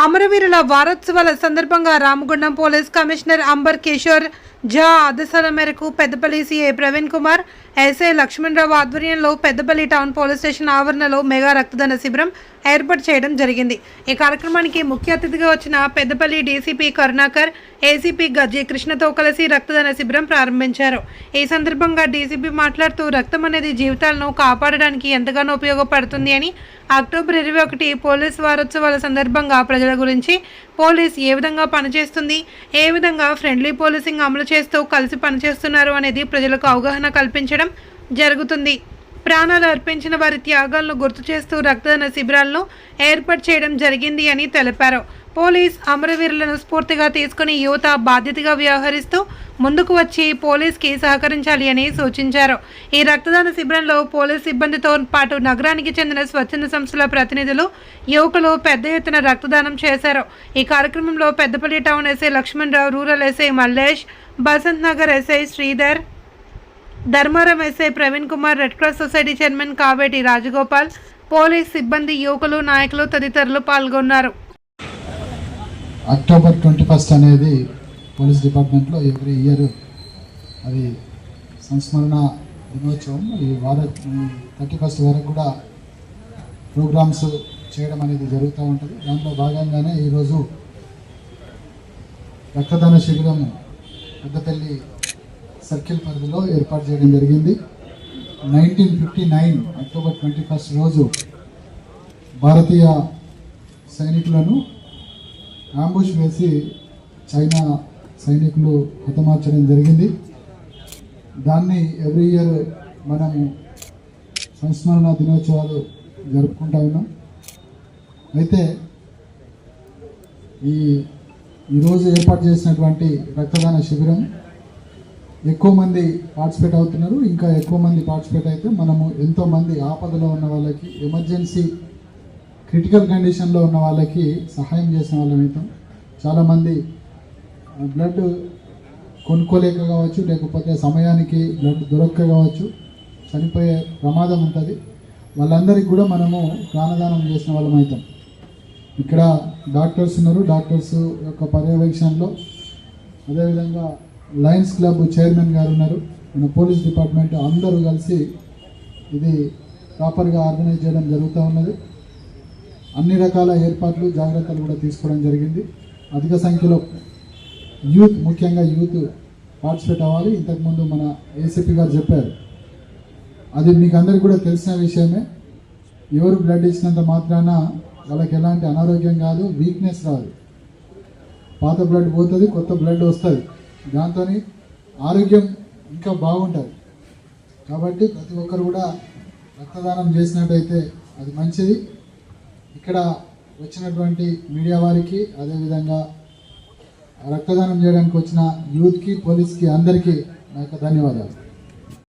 అమరవీరుల వారోత్సవాల సందర్భంగా రామగుండం పోలీస్ కమిషనర్ అంబర్ కిషోర్ జా ఆదేశాల మేరకు పెద్దపల్లి సీఏ ప్రవీణ్ కుమార్ ఎస్ఐ లక్ష్మణరావు ఆధ్వర్యంలో పెద్దపల్లి టౌన్ పోలీస్ స్టేషన్ ఆవరణలో మెగా రక్తదాన శిబిరం ఏర్పాటు చేయడం జరిగింది. ఈ కార్యక్రమానికి ముఖ్య అతిథిగా వచ్చిన పెద్దపల్లి డీసీపీ కరుణాకర్ ఏసీపీ గజ్జి కృష్ణతో కలిసి రక్తదాన శిబిరం ప్రారంభించారు. ఈ సందర్భంగా డీసీపీ మాట్లాడుతూ రక్తం అనేది జీవితాలను కాపాడడానికి ఎంతగానో ఉపయోగపడుతుంది అని అక్టోబర్ ఇరవై ఒకటి పోలీస్ వారోత్సవాల సందర్భంగా ప్రజల గురించి పోలీస్ ఏ విధంగా పనిచేస్తుంది? ఏ విధంగా ఫ్రెండ్లీ పోలీసింగ్ అమలు చేస్తూ కలిసి పనిచేస్తున్నారు అనేది ప్రజలకు అవగాహన కల్పించడం జరుగుతుంది. ప్రాణాలు అర్పించిన వారి త్యాగాలను గుర్తు చేస్తూ రక్తదాన శిబిరాలను ఏర్పాటు చేయడం జరిగింది అని తెలిపారు. పోలీస్ అమరవీరులను స్ఫూర్తిగా తీసుకుని యువత బాధ్యతగా వ్యవహరిస్తూ ముందుకు వచ్చి పోలీస్కి సహకరించాలి అని సూచించారు. ఈ రక్తదాన శిబిరంలో పోలీస్ సిబ్బందితో పాటు నగరానికి చెందిన స్వచ్ఛంద సంస్థల ప్రతినిధులు యువకులు పెద్ద ఎత్తున రక్తదానం చేశారు. ఈ కార్యక్రమంలో Peddapalli town SI Lakshmanarao rural SI Mallesh Basanth Nagar SI Sridhar Dharmaram SI Praveen Kumar red cross society chairman Kaveti Rajagopal police సిబ్బంది యువకులు నాయకులు తదితరులు పాల్గొన్నారు. అక్టోబర్ ట్వంటీ ఫస్ట్ అనేది పోలీస్ డిపార్ట్మెంట్లో ఎవ్రీ ఇయర్ అది సంస్మరణ దినోత్సవం. ఈ వార థర్టీ ఫస్ట్ వరకు కూడా ప్రోగ్రామ్స్ చేయడం అనేది జరుగుతూ ఉంటుంది. దాంట్లో భాగంగానే ఈరోజు రక్తదాన శిబిరం పెద్దపల్లి సర్కిల్ పరిధిలో ఏర్పాటు చేయడం జరిగింది. Nineteen fifty nine October twenty first రోజు భారతీయ సైనికులను అంబుష్ వేసి చైనా సైనికులు హతమార్చడం జరిగింది. దాన్ని ఎవ్రీ ఇయర్ మనం సంస్మరణ దినోత్సవాలు జరుపుకుంటా ఉన్నాం. అయితే ఈ ఈరోజు ఏర్పాటు చేసినటువంటి రక్తదాన శిబిరం ఎక్కువ మంది పార్టిసిపేట్ అవుతున్నారు. ఇంకా ఎక్కువ మంది పార్టిసిపేట్ అయితే మనము ఎంతోమంది ఆపదలో ఉన్న వాళ్ళకి ఎమర్జెన్సీ క్రిటికల్ కండిషన్లో ఉన్న వాళ్ళకి సహాయం చేసిన వాళ్ళం అవుతాం చాలామంది బ్లడ్ కొనుక్కోలేక కావచ్చు లేకపోతే సమయానికి బ్లడ్ దొరక్క కావచ్చు చనిపోయే ప్రమాదం ఉంటుంది. వాళ్ళందరికీ కూడా మనము ప్రాణదానం చేసిన వాళ్ళం అవుతాం. ఇక్కడ డాక్టర్స్ ఉన్నారు. డాక్టర్స్ యొక్క పర్యవేక్షణలో అదేవిధంగా లయన్స్ క్లబ్ చైర్మన్ గారు ఉన్నారు. మన పోలీస్ డిపార్ట్మెంట్ అందరూ కలిసి ఇది ప్రాపర్గా ఆర్గనైజ్ చేయడం జరుగుతూ ఉన్నది. అన్ని రకాల ఏర్పాట్లు జాగ్రత్తలు కూడా తీసుకోవడం జరిగింది. అధిక సంఖ్యలో యూత్ ముఖ్యంగా యూత్ పార్టిసిపేట్ అవ్వాలి. ఇంతకుముందు మన ఏసీపీ గారు చెప్పారు. అది మీకు అందరికీ కూడా తెలిసిన విషయమే. ఎవరు బ్లడ్ ఇచ్చినంత మాత్రాన వాళ్ళకి ఎలాంటి అనారోగ్యం కాదు వీక్నెస్ రాదు. పాత బ్లడ్ పోతుంది కొత్త బ్లడ్ వస్తుంది. దాంతో ఆరోగ్యం ఇంకా బాగుంటుంది. కాబట్టి ప్రతి ఒక్కరు కూడా రక్తదానం చేసినట్టయితే అది మంచిది. ఇక్కడ వచ్చినటువంటి మీడియా వారికి అదేవిధంగా రక్తదానం చేయడానికి వచ్చిన యూత్కి పోలీస్కి అందరికీ నా యొక్క ధన్యవాదాలు.